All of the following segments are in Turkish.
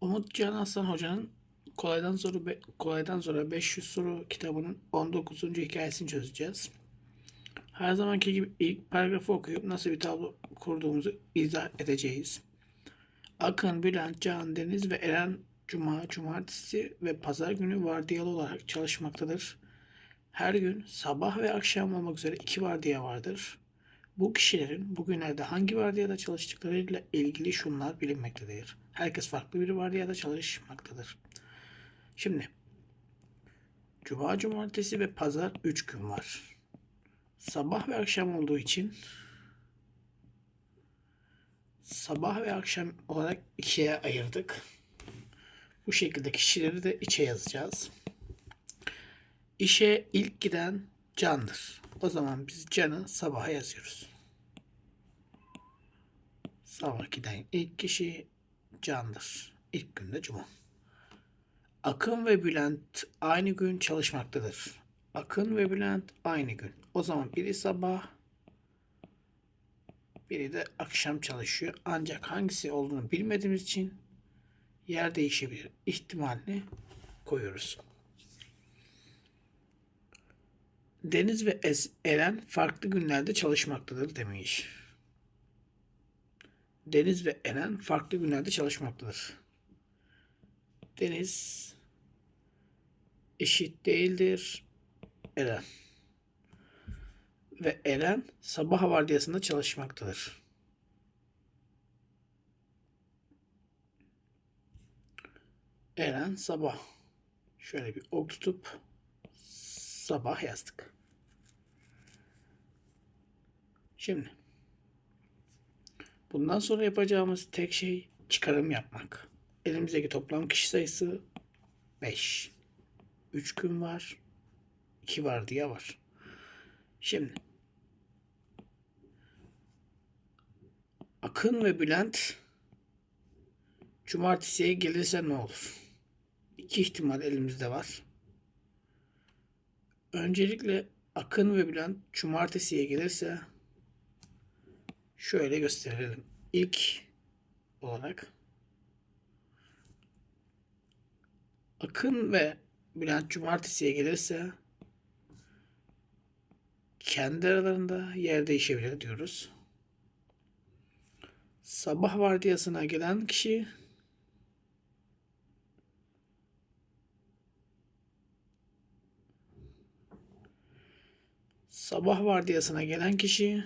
Umut Can Aslan Hoca'nın Kolaydan Soru Be- Kolaydan Sonra 500 Soru kitabının 19. hikayesini çözeceğiz. Her zamanki gibi ilk paragrafı okuyup nasıl bir tablo kurduğumuzu izah edeceğiz. Akın, Bülent, Can, Deniz ve Eren Cuma, Cumartesi ve Pazar günü vardiyalı olarak çalışmaktadır. Her gün sabah ve akşam olmak üzere iki vardiya vardır. Bu kişilerin bugünlerde hangi vardiyada çalıştıklarıyla ilgili şunlar bilinmektedir. Herkes farklı bir vardiyada çalışmaktadır. Şimdi Cuma, Cumartesi ve Pazar 3 gün var. Sabah ve akşam olduğu için sabah ve akşam olarak ikiye ayırdık. Bu şekilde kişileri de içe yazacağız. İşe ilk giden candır. O zaman biz canı sabaha yazıyoruz. Sabah giden ilk kişi candır. İlk günde cuma. Akın ve Bülent aynı gün çalışmaktadır. Akın ve Bülent aynı gün. O zaman biri sabah, biri de akşam çalışıyor. Ancak hangisi olduğunu bilmediğimiz için yer değişebilir ihtimalini koyuyoruz. Deniz ve Eren farklı günlerde çalışmaktadır demiş. Deniz ve Eren farklı günlerde çalışmaktadır. Deniz eşit değildir Eren. Ve Eren sabah vardiyasında çalışmaktadır. Eren sabah. Şöyle bir ok tutup sabah yazdık. Şimdi bundan sonra yapacağımız tek şey çıkarım yapmak. Elimizdeki toplam kişi sayısı 5. 3 gün var. 2 var diye var. Şimdi Akın ve Bülent cumartesiye gelirse ne olur? İki ihtimal elimizde var. Öncelikle Akın ve Bülent cumartesiye gelirse şöyle gösterelim. İlk olarak Akın ve Bülent cumartesiye gelirse kendi aralarında yer değişebilir diyoruz. Sabah vardiyasına gelen kişi sabah vardiyasına gelen kişi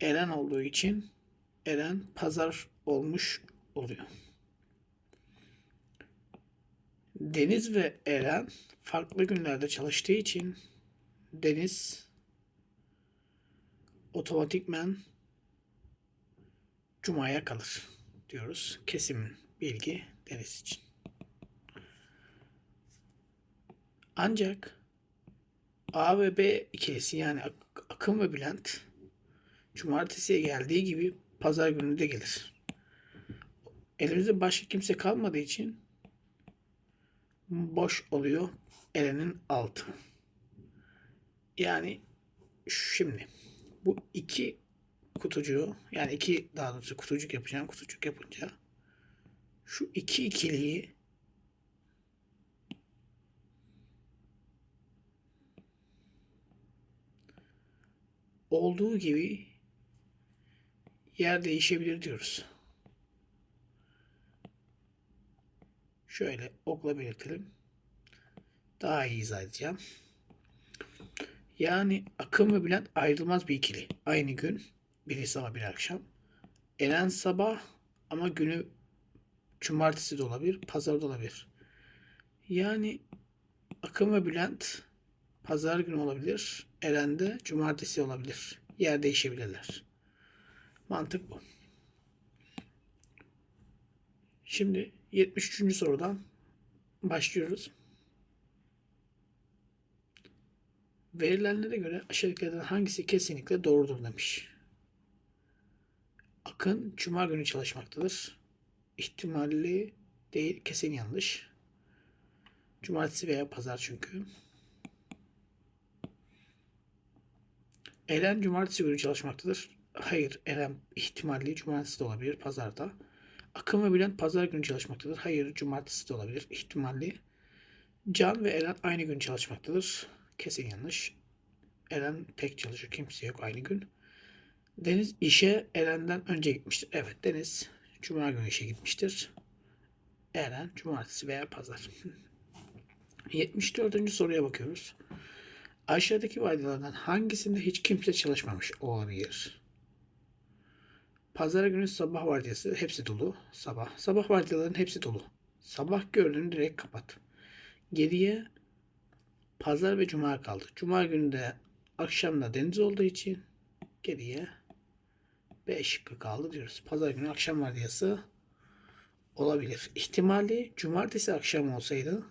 Eren olduğu için Eren pazar olmuş oluyor. Deniz ve Eren farklı günlerde çalıştığı için Deniz otomatikmen Cuma'ya kalır diyoruz. Kesin bilgi Deniz için. Ancak A ve B ikilisi yani Ak- Akın ve Bülent Cumartesiye geldiği gibi Pazar günü de gelir. Elimizde başka kimse kalmadığı için boş oluyor Eren'in altı. Yani şimdi bu iki kutucuğu yani iki daha doğrusu kutucuk yapacağım kutucuk yapınca şu iki ikiliyi olduğu gibi yer değişebilir diyoruz. Şöyle okla belirtelim. Daha iyi izah edeceğim. Yani Akın ve Bülent ayrılmaz bir ikili. Aynı gün. Biri sabah biri akşam. Eren sabah ama günü cumartesi de olabilir, pazar da olabilir. Yani Akın ve Bülent pazar günü olabilir. Eren de cumartesi olabilir. Yer değişebilirler. Mantık bu. Şimdi 73. sorudan başlıyoruz. Verilenlere göre aşağıdakilerden hangisi kesinlikle doğrudur demiş. Akın cuma günü çalışmaktadır. İhtimalli değil, kesin yanlış. Cumartesi veya pazar çünkü. Eren cumartesi günü çalışmaktadır. Hayır, Eren ihtimalli cumartesi de olabilir, pazarda. Akın ve Bülent pazar günü çalışmaktadır. Hayır, cumartesi de olabilir. İhtimalli. Can ve Eren aynı gün çalışmaktadır. Kesin yanlış. Eren tek çalışıyor. Kimse yok aynı gün. Deniz işe Eren'den önce gitmiştir. Evet Deniz Cuma günü işe gitmiştir. Eren cumartesi veya pazar. 74. soruya bakıyoruz. Aşağıdaki vadilerden hangisinde hiç kimse çalışmamış olabilir? Pazar günü sabah vardiyası hepsi dolu. Sabah. Sabah vardiyaların hepsi dolu. Sabah gördüğünü direkt kapat. Geriye pazar ve cuma kaldı. Cuma günü de akşamda deniz olduğu için geriye B şıkkı kaldı diyoruz. Pazar günü akşam vardiyası olabilir. İhtimali cumartesi akşam olsaydı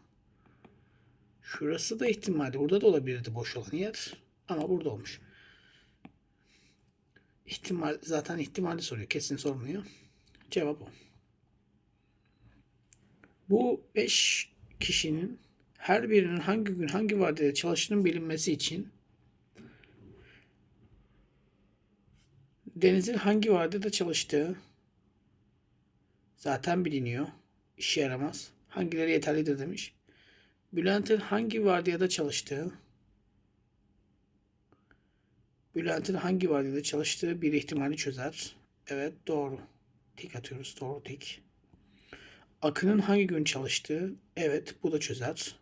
şurası da ihtimali. Burada da olabilirdi boş olan yer. Ama burada olmuş. İhtimal zaten ihtimali soruyor. Kesin sormuyor. Cevap o. Bu 5 kişinin her birinin hangi gün hangi vadede çalıştığının bilinmesi için Deniz'in hangi vadede çalıştığı zaten biliniyor. İşe yaramaz. Hangileri yeterlidir demiş. Bülent'in hangi vardiyada çalıştığı Bülent'in hangi vadide çalıştığı bir ihtimali çözer. Evet doğru. Tik atıyoruz. Doğru tik. Akın'ın hangi gün çalıştığı. Evet bu da çözer.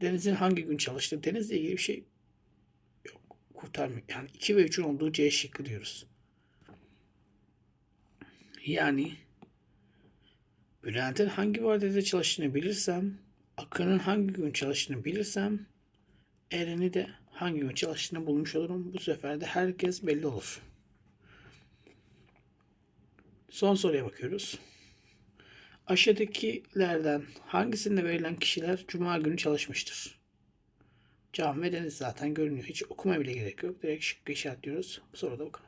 Deniz'in hangi gün çalıştığı. Deniz'le ilgili bir şey yok. Kurtarmıyor. Yani 2 ve 3'ün olduğu C şıkkı diyoruz. Yani Bülent'in hangi vadede çalıştığını bilirsem, Akın'ın hangi gün çalıştığını bilirsem, Eren'i de hangi gün çalıştığını bulmuş olurum. Bu sefer de herkes belli olur. Son soruya bakıyoruz. Aşağıdakilerden hangisinde verilen kişiler Cuma günü çalışmıştır? Can ve Deniz zaten görünüyor. Hiç okuma bile gerek yok. Direkt şıkkı işaretliyoruz. Bu soruda kadar.